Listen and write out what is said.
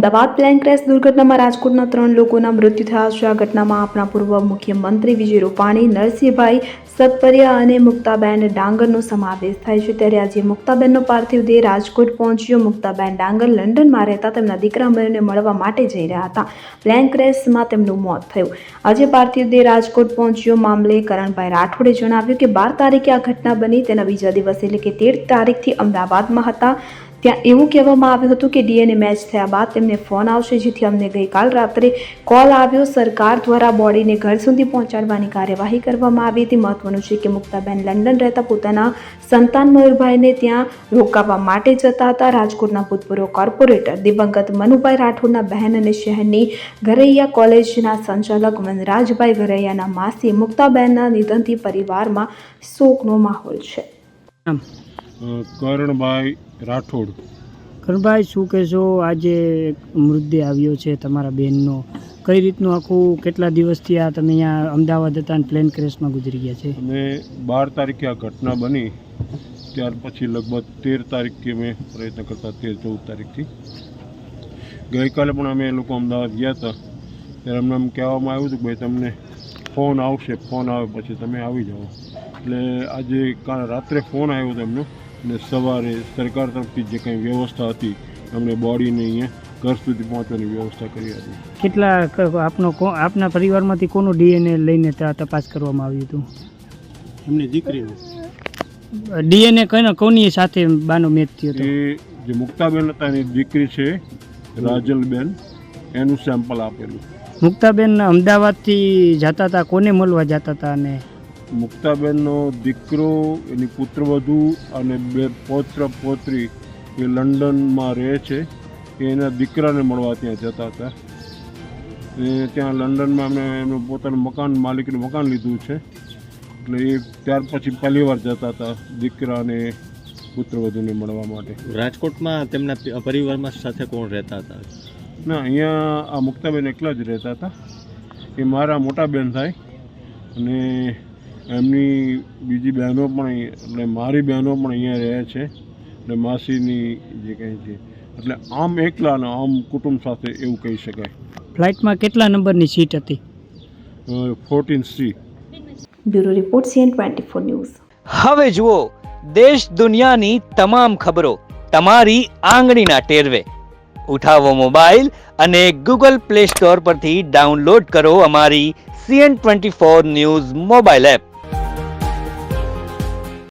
Ahmedabad plane crash દુર્ઘટનામાં રાજકોટના ત્રણ લોકોના મૃત્યુ થયા. છે આ ઘટનામાં આપણા પૂર્વ મુખ્યમંત્રી વિજય રૂપાણી, નરસિંહભાઈ સતપરિયા અને મુક્તાબેન ડાંગરનો સમાવેશ થાય છે. ત્યારે આજે મુક્તાબેનનો પાર્થિવ દેહ રાજકોટ પહોંચ્યો. મુક્તાબેન ડાંગર લંડનમાં રહેતા તેમના દીકરા મયુરને મળવા માટે જઈ રહ્યા હતા. પ્લેન ક્રેશમાં તેમનું મોત થયું. આજે પાર્થિવ દેહ રાજકોટ પહોંચ્યો મામલે કરણભાઈ રાઠોડે જણાવ્યું કે બાર તારીખે આ ઘટના બની. તેના બીજા દિવસે એટલે કે તેર તારીખથી અમદાવાદમાં હતા. ત્યાં એવું કહેવામાં આવ્યું હતું કે ડીએનએ મેચ થયા બાદ તેમને ફોન આવશે, જેથી અમને ગઈકાલ રાત્રે કોલ આવ્યો. સરકાર દ્વારા બોડીને ઘર સુધી પહોંચાડવાની કાર્યવાહી કરવામાં આવી. હતી મહત્વનું છે કે મુક્તાબેન લંડન રહેતા પોતાના સંતાન મયુરભાઈને ત્યાં રોકાવા માટે જતા હતા. રાજકોટના ભૂતપૂર્વ કોર્પોરેટર દિવંગત મનુભાઈ રાઠોડના બહેન અને શહેરની ઘરૈયા કોલેજના સંચાલક વનરાજભાઈ ઘરૈયાના માસી મુક્તાબેનના નિધનથી પરિવારમાં શોકનો માહોલ છે. કરણભાઈ રાઠોડ. કરણભાઈ શું કહેશો? આજે મૃતદેહ આવ્યો છે તમારા બેનનો. કઈ રીતનું આખું કેટલા દિવસથી આ તમે અહીંયા અમદાવાદ હતા અને પ્લેન ક્રેશમાં ગુજરી ગયા છે? અને બાર તારીખે આ ઘટના બની. ત્યાર પછી લગભગ તેર તારીખથી અમે પ્રયત્ન કરતા તેર ચૌદ તારીખથી. ગઈકાલે પણ અમે એ લોકો અમદાવાદ ગયા હતા. ત્યારે અમને એમ કહેવામાં આવ્યું હતું કે ભાઈ તમને ફોન આવશે. ફોન આવે પછી તમે આવી જાઓ. એટલે આજે કાલે રાત્રે ફોન આવ્યો હતો એમનો. અને સવારે સરકાર તરફથી જે કંઈ વ્યવસ્થા હતી અમને બોડીને અહીંયા ઘર સુધી પહોંચવાની વ્યવસ્થા કરી હતી. કેટલા આપનો કો- આપના પરિવારમાંથી કોનું ડીએનએ લઈને ત્યાં તપાસ કરવામાં આવ્યું હતું? એમની દીકરીને ડીએનએ કોને કોની સાથે બાનો મેચ થયો હતો? એ જે મુક્તાબેન હતા એની દીકરી છે રાજલબેન એનું સેમ્પલ આપેલું. મુક્તાબેન અમદાવાદથી જતા હતા કોને મળવા જતા હતા અને મુક્તાબેનનો દીકરો એની પુત્રવધુ અને બે પૌત્ર પૌત્રી એ લંડનમાં રહે છે. એના દીકરાને મળવા ત્યાં જતા હતા. એ ત્યાં લંડનમાં અમે એમનું પોતાનું મકાન માલિકનું મકાન લીધું છે. એટલે એ ત્યાર પછી પહેલી વાર જતા હતા દીકરાને પુત્રવધુને મળવા માટે. રાજકોટમાં તેમના પરિવારમાં સાથે કોણ રહેતા હતા? ના અહીંયા આ મુક્તાબેન એકલા જ રહેતા હતા. એ મારા મોટા બેન થાય અને એમની બીજી બહેનો પણ એટલે મારી બહેનો પણ અહીંયા રહે છે એટલે માસીની જે કંઈ છે એટલે આમ એકલા ને આમ કુટુંબ સાથે એવું કહી શકાય. ફ્લાઇટમાં કેટલા નંબરની સીટ હતી? Fourteen C bureau report CN twenty four news. હવે જુઓ દેશ દુનિયાની તમામ ખબરો તમારી આંગળીના ટેરવે. ઉઠાવો મોબાઈલ અને ગૂગલ પ્લે સ્ટોર પરથી ડાઉનલોડ કરો અમારી CN twenty four news mobile app.